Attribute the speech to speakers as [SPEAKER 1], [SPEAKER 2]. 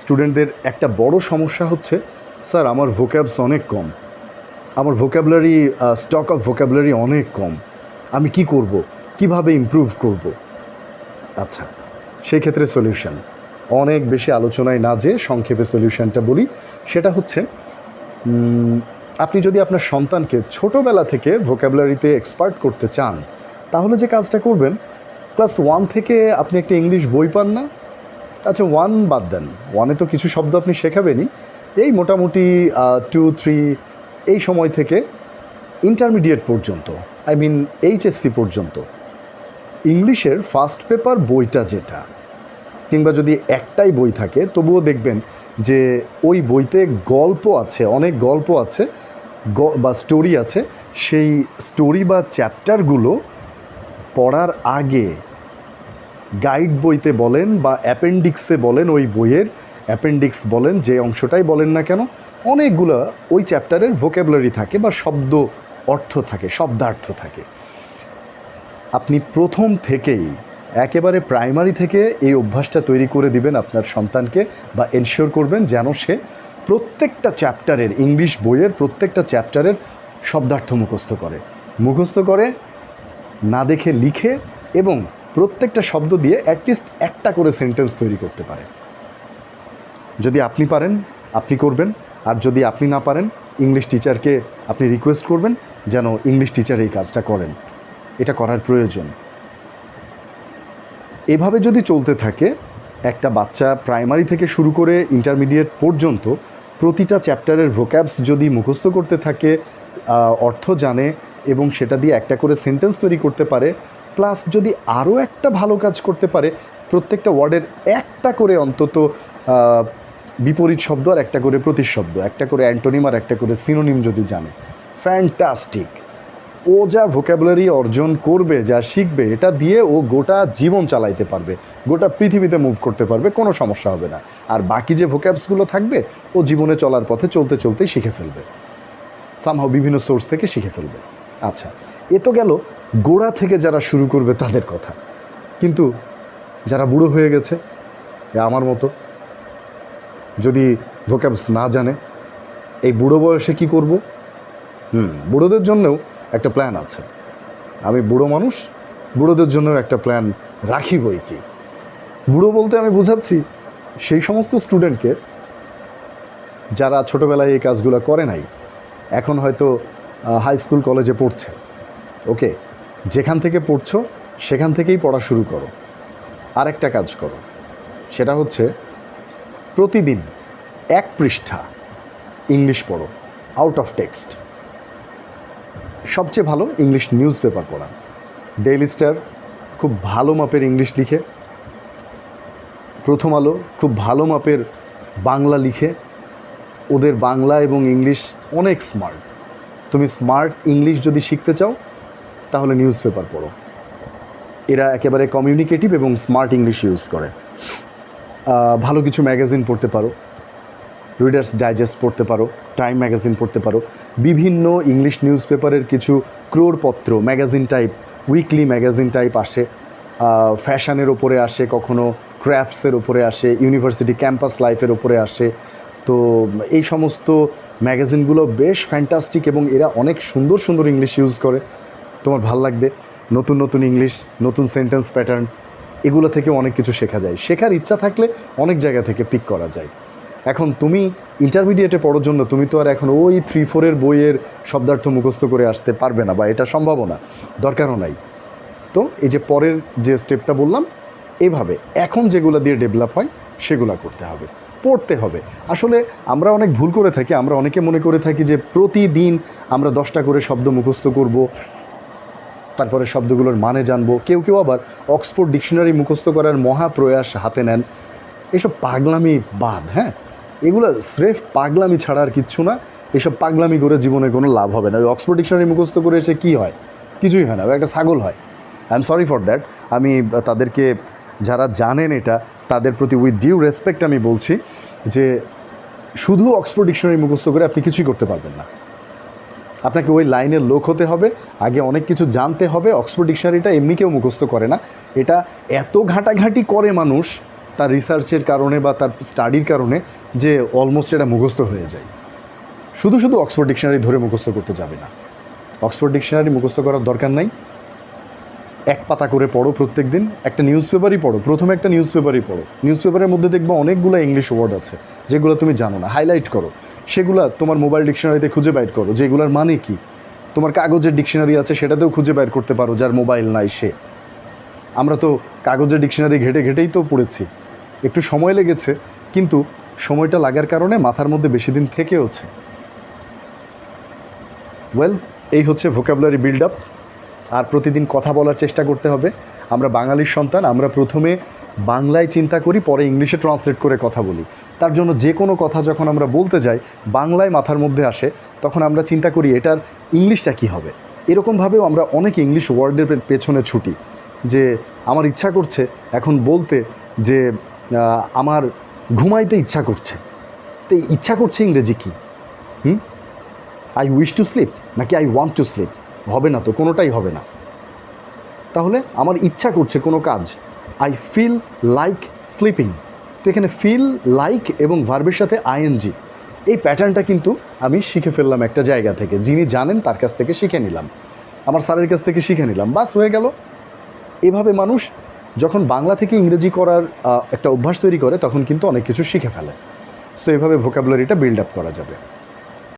[SPEAKER 1] স্টুডেন্টদের একটা বড় সমস্যা হচ্ছে, স্যার, আমার ভোক্যাবস অনেক কম। আমার ভোক্যাবুলারি স্টক অফ ভোক্যাবুলারি অনেক কম। আমি কি করব? কীভাবে ইমপ্রুভ করব? আচ্ছা সেই ক্ষেত্রে সলিউশন অনেক বেশি আলোচনায় না যে সংক্ষেপে সলিউশনটা বলি। সেটা হচ্ছে আপনি যদি আপনার সন্তানকে ছোটোবেলা থেকে ভোক্যাবুলারিতে এক্সপার্ট করতে চান, তাহলে যে কাজটা করবেন ক্লাস ওয়ান থেকে আপনি একটা ইংলিশ বই পান না আচ্ছা ওয়ান বাদ দেন। ওয়ানে তো কিছু শব্দ আপনি শেখাবেনই। এই মোটামুটি টু থ্রি এই সময় থেকে ইন্টারমিডিয়েট পর্যন্ত আই মিন এইচএসসি পর্যন্ত, ইংলিশের ফার্স্ট পেপার বইটা যেটা, কিংবা যদি একটাই বই থাকে, তবুও দেখবেন যে ওই বইতে গল্প আছে, অনেক গল্প আছে বা স্টোরি আছে, সেই স্টোরি বা চ্যাপ্টারগুলো পড়ার আগে গাইড বইতে বলেন বা অ্যাপেন্ডিক্সে বলেন ওই বইয়ের অ্যাপেন্ডিক্স বলেন, যে অংশটাই বলেন না কেন, অনেকগুলো ওই চ্যাপ্টারের ভোক্যাবুলারি থাকে বা শব্দ অর্থ থাকে, শব্দার্থ থাকে। আপনি প্রথম থেকেই, একেবারে প্রাইমারি থেকে এই অভ্যাসটা তৈরি করে দিবেন আপনার সন্তানকে বা এনশিওর করবেন যেন সে প্রত্যেকটা চ্যাপ্টারের ইংলিশ বইয়ের প্রত্যেকটা চ্যাপ্টারের শব্দার্থ মুখস্থ করে। মুখস্থ করে, না দেখে লিখে এবং প্রত্যেকটা শব্দ দিয়ে অ্যাটলিস্ট একটা করে সেন্টেন্স তৈরি করতে পারে। যদি আপনি পারেন, আপনি করবেন। আর যদি আপনি না পারেন ইংলিশ টিচারকে আপনি রিকোয়েস্ট করবেন যেন ইংলিশ টিচার এই কাজটা করেন। এটা করার প্রয়োজন। এভাবে যদি চলতে থাকে, একটা বাচ্চা প্রাইমারি থেকে শুরু করে ইন্টারমিডিয়েট পর্যন্ত প্রতিটা চ্যাপ্টারের ভোক্যাবস যদি মুখস্থ করতে থাকে অর্থ জানে এবং সেটা দিয়ে একটা করে সেন্টেন্স তৈরি করতে পারে প্লাস যদি আরও একটা ভালো কাজ করতে পারে, প্রত্যেকটা ওয়ার্ডের একটা করে অন্তত বিপরীত শব্দ আর একটা করে প্রতিশব্দ একটা করে অ্যান্টোনিম আর একটা করে সিনোনিম যদি জানে। ফ্যান্টাস্টিক ও যা ভোক্যাবুলারি অর্জন করবে, যা শিখবে, এটা দিয়ে ও গোটা জীবন চালাইতে পারবে, গোটা পৃথিবীতে মুভ করতে পারবে, কোনো সমস্যা হবে না। আর বাকি যে ভোক্যাবসগুলো থাকবে, ও জীবনে চলার পথে চলতে চলতেই শিখে ফেলবে। সামহাও বিভিন্ন সোর্স থেকে শিখে ফেলবে। আচ্ছা এ তো গেল গোড়া থেকে যারা শুরু করবে তাদের কথা। কিন্তু যারা বুড়ো হয়ে গেছে আমার মতো, যদি ভোক্যাবস না জানে, এই বুড়ো বয়সে কি করব? হুম, বুড়োদের জন্যও একটা প্ল্যান আছে। আমি বুড়ো মানুষ, বুড়োদের জন্যও একটা প্ল্যান রাখি বই কি? বুড়ো বলতে আমি বোঝাচ্ছি, সেই সমস্ত স্টুডেন্টকে যারা ছোটোবেলায় এই কাজগুলো করে নাই, এখন হয়তো হাই স্কুল কলেজে পড়ছে। ওকে, যেখান থেকে পড়ছো, সেখান থেকেই পড়া শুরু করো। আরেকটা কাজ করো, সেটা হচ্ছে প্রতিদিন এক পৃষ্ঠা ইংলিশ পড়ো আউট অফ টেক্সট সবচেয়ে ভালো ইংলিশ নিউজ পেপার পড়া। ডেইলি স্টার খুব ভালো মাপের ইংলিশ লিখে, প্রথম আলো খুব ভালো মাপের বাংলা লিখে, ওদের বাংলা এবং ইংলিশ অনেক স্মার্ট তুমি স্মার্ট ইংলিশ যদি শিখতে চাও তাহলে নিউজ পেপার পড়ো। এরা একেবারে কমিউনিকেটিভ এবং স্মার্ট ইংলিশ ইউজ করে। ভালো কিছু ম্যাগাজিন পড়তে পারো। রিডার্স ডাইজেস্ট পড়তে পারো টাইম ম্যাগাজিন পড়তে পারো। বিভিন্ন ইংলিশ নিউজ পেপারের কিছু ক্রোড়পত্র magazine type weekly magazine type আসে। ফ্যাশনের ওপরে আসে, কখনো ক্র্যাফটসের ওপরে আসে ইউনিভার্সিটি ক্যাম্পাস লাইফের ওপরে আসে। তো এই সমস্ত ম্যাগাজিনগুলো বেশ ফ্যান্টাস্টিক এবং এরা অনেক সুন্দর সুন্দর ইংলিশ ইউজ করে। তোমার ভালো লাগবে, নতুন নতুন ইংলিশ নতুন সেন্টেন্স প্যাটার্ন এগুলো থেকে অনেক কিছু শেখা যায়। শেখার ইচ্ছা থাকলে অনেক জায়গা থেকে পিক করা যায়। এখন তুমি ইন্টারমিডিয়েটে পড়ার জন্য তুমি তো আর এখন ওই থ্রি ফোরের বইয়ের শব্দার্থ মুখস্থ করে আসতে পারবে না বা এটা সম্ভাবও না, দরকারও নাই। তো এই যে পরের যে স্টেপটা বললাম, এভাবে এখন যেগুলো দিয়ে ডেভেলপ হয়, সেগুলো করতে হবে, পড়তে হবে। আসলে আমরা অনেক ভুল করে থাকি, আমরা অনেকে মনে করে থাকি যে প্রতিদিন আমরা দশটা করে শব্দ মুখস্থ করব তারপরে শব্দগুলোর মানে জানব। কেউ কেউ আবার অক্সফোর্ড ডিকশনারি মুখস্থ করার মহাপ্রয়াস হাতে নেন। এসব পাগলামি বাদ হ্যাঁ? এগুলো স্রেফ পাগলামি ছাড়া আর কিচ্ছু না। এসব পাগলামি করে জীবনে কোনো লাভ হবে না। ওই অক্সফোর্ড ডিকশনারি মুখস্থ করে এসে কী হয়? কিছুই হয় না। একটা ছাগল হয়। I am sorry for that আমি তাদেরকে যারা জানেন এটা, তাদের প্রতি উইথ ডিউ রেসপেক্ট আমি বলছি যে, শুধু অক্সফোর্ড ডিকশনারি মুখস্থ করে আপনি কিছুই করতে পারবেন না। আপনাকে ওই লাইনের লোক হতে হবে। আগে অনেক কিছু জানতে হবে। অক্সফোর্ড ডিকশনারিটা এমনি কেউ মুখস্থ করে না। এটা এত ঘাটাঘাটি করে মানুষ তার রিসার্চের কারণে বা তার স্টাডির কারণে যে অলমোস্ট এটা মুখস্থ হয়ে যায়। শুধু শুধু অক্সফোর্ড ডিকশনারি ধরে মুখস্থ করতে যাবে না। অক্সফোর্ড ডিকশনারি মুখস্থ করার দরকার নাই। এক পাতা করে পড়ো প্রত্যেক দিন একটা নিউজ পেপারই পড়ো, প্রথমে একটা নিউজ পেপারই পড়ো। নিউজ পেপারের মধ্যে দেখবে অনেকগুলো ইংলিশ ওয়ার্ড আছে, যেগুলো তুমি জানো না হাইলাইট করো। সেগুলো তোমার মোবাইল ডিকশনারিতে খুঁজে বাইর করো, যে এগুলোর মানে কি? তোমার কাগজের ডিকশনারি আছে, সেটাতেও খুঁজে বাইর করতে পারো, যার মোবাইল নাই সে। আমরা তো কাগজের ডিকশনারি ঘেটে ঘেটেই তো পড়েছি। একটু সময় লেগেছে, কিন্তু সময়টা লাগার কারণে মাথার মধ্যে বেশি দিন থেকেওছে। ওয়েল এই হচ্ছে ভোকাবুলারি বিল্ড আপ আর প্রতিদিন কথা বলার চেষ্টা করতে হবে। আমরা বাঙালির সন্তান, আমরা প্রথমে বাংলায় চিন্তা করি, পরে ইংলিশে ট্রান্সলেট করে কথা বলি। তার জন্য যে কোনো কথা যখন আমরা বলতে যাই, বাংলায় মাথার মধ্যে আসে, তখন আমরা চিন্তা করি, এটার ইংলিশটা কী হবে? এরকমভাবেও আমরা অনেক ইংলিশ ওয়ার্ডের পেছনে ছুটি। যে আমার ইচ্ছা করছে এখন বলতে যে আমার ঘুমাইতে ইচ্ছা করছে। তো ইচ্ছা করছে ইংরেজি কী? Hmm? I wish to sleep নাকি আই ওয়ান্ট টু স্লিপ হবে না তো, কোনোটাই হবে না। তাহলে আমার ইচ্ছা করছে কোনো কাজ। আই ফিল লাইক স্লিপিং তো এখানে ফিল লাইক এবং ভার্বের সাথে আইএনজি এই প্যাটার্নটা কিন্তু আমি শিখে ফেললাম একটা জায়গা থেকে। যিনি জানেন তার কাছ থেকে শিখে নিলাম। আমার স্যারের কাছ থেকে শিখে নিলাম। বাস, হয়ে গেল। এভাবে মানুষ যখন বাংলা থেকে ইংরেজি করার একটা অভ্যাস তৈরি করে, তখন কিন্তু অনেক কিছু শিখে ফেলে। সো এভাবে ভোকাবুলারিটা বিল্ড আপ করা যাবে।